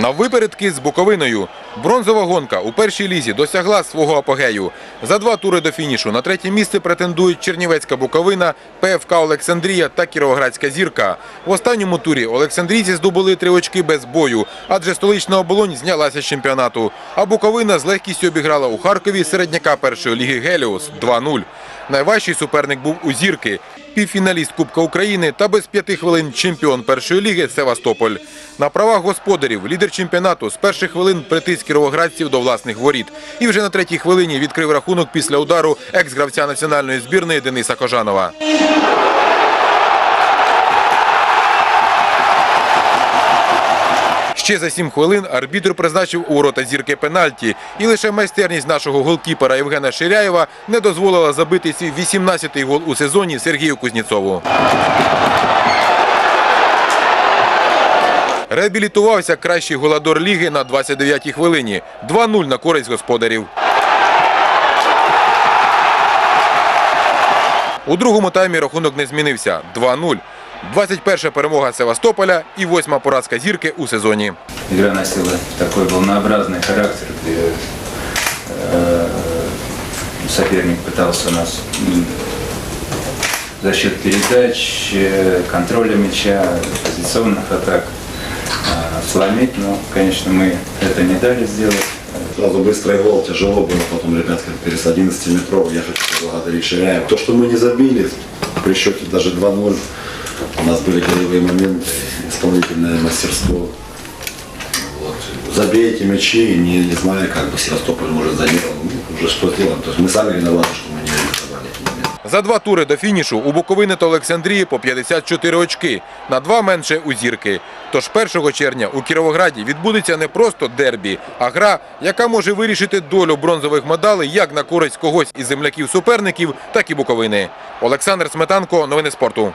На випередки з Буковиною. Бронзова гонка у першій лізі досягла свого апогею. За два тури до фінішу на третє місце претендують Чернівецька Буковина, ПФК Олександрія та Кіровоградська зірка. В останньому турі Олександрійці здобули три очки без бою, адже столична оболонь знялася з чемпіонату. А Буковина з легкістю обіграла у Харкові середняка першої ліги Геліус 2-0. Найважчий суперник був у зірки. Півфіналіст Кубка України та без п'яти хвилин чемпіон першої ліги Севастополь. На правах господарів лідер чемпіонату з перших хвилин притис кіровоградців до власних воріт. І вже на третій хвилині відкрив рахунок після удару екс-гравця національної збірної Дениса Кожанова. Ще за сім хвилин арбітр призначив у ворота зірки пенальті. І лише майстерність нашого голкіпера Євгена Ширяєва не дозволила забити свій 18-й гол у сезоні Сергію Кузнєцову. Реабілітувався кращий голадор ліги на 29-й хвилині. 2-0 на користь господарів. У другому таймі рахунок не змінився. 2-0. 21 перемога Севастополя і восьма поразка зірки у сезоні. Игра носила такой волнообразный характер, где э, соперник пытался нас м, за счет передач, э, контроля мяча, позиционных атак э, сломить, но, конечно, мы это не дали сделать. Сразу быстрый гол, тяжело было, потом ребят как с 11 метров, я хочу поблагодарить Ширяева. То, что мы не забили, при счете даже 2-0, у нас были голевые моменты, исполнительное мастерство. Вот. Забейте мячи, не, не знаю, как бы Севастополь может заделал, ну, уже что сделаем. То есть мы сами виноваты, что мы не реализовали. За два тури до фінішу у Буковини та Олександрії по 54 очки, на два менше у зірки. Тож 1 червня у Кіровограді відбудеться не просто дербі, а гра, яка може вирішити долю бронзових медалей як на користь когось із земляків суперників, так і Буковини. Олександр Сметанко, новини спорту.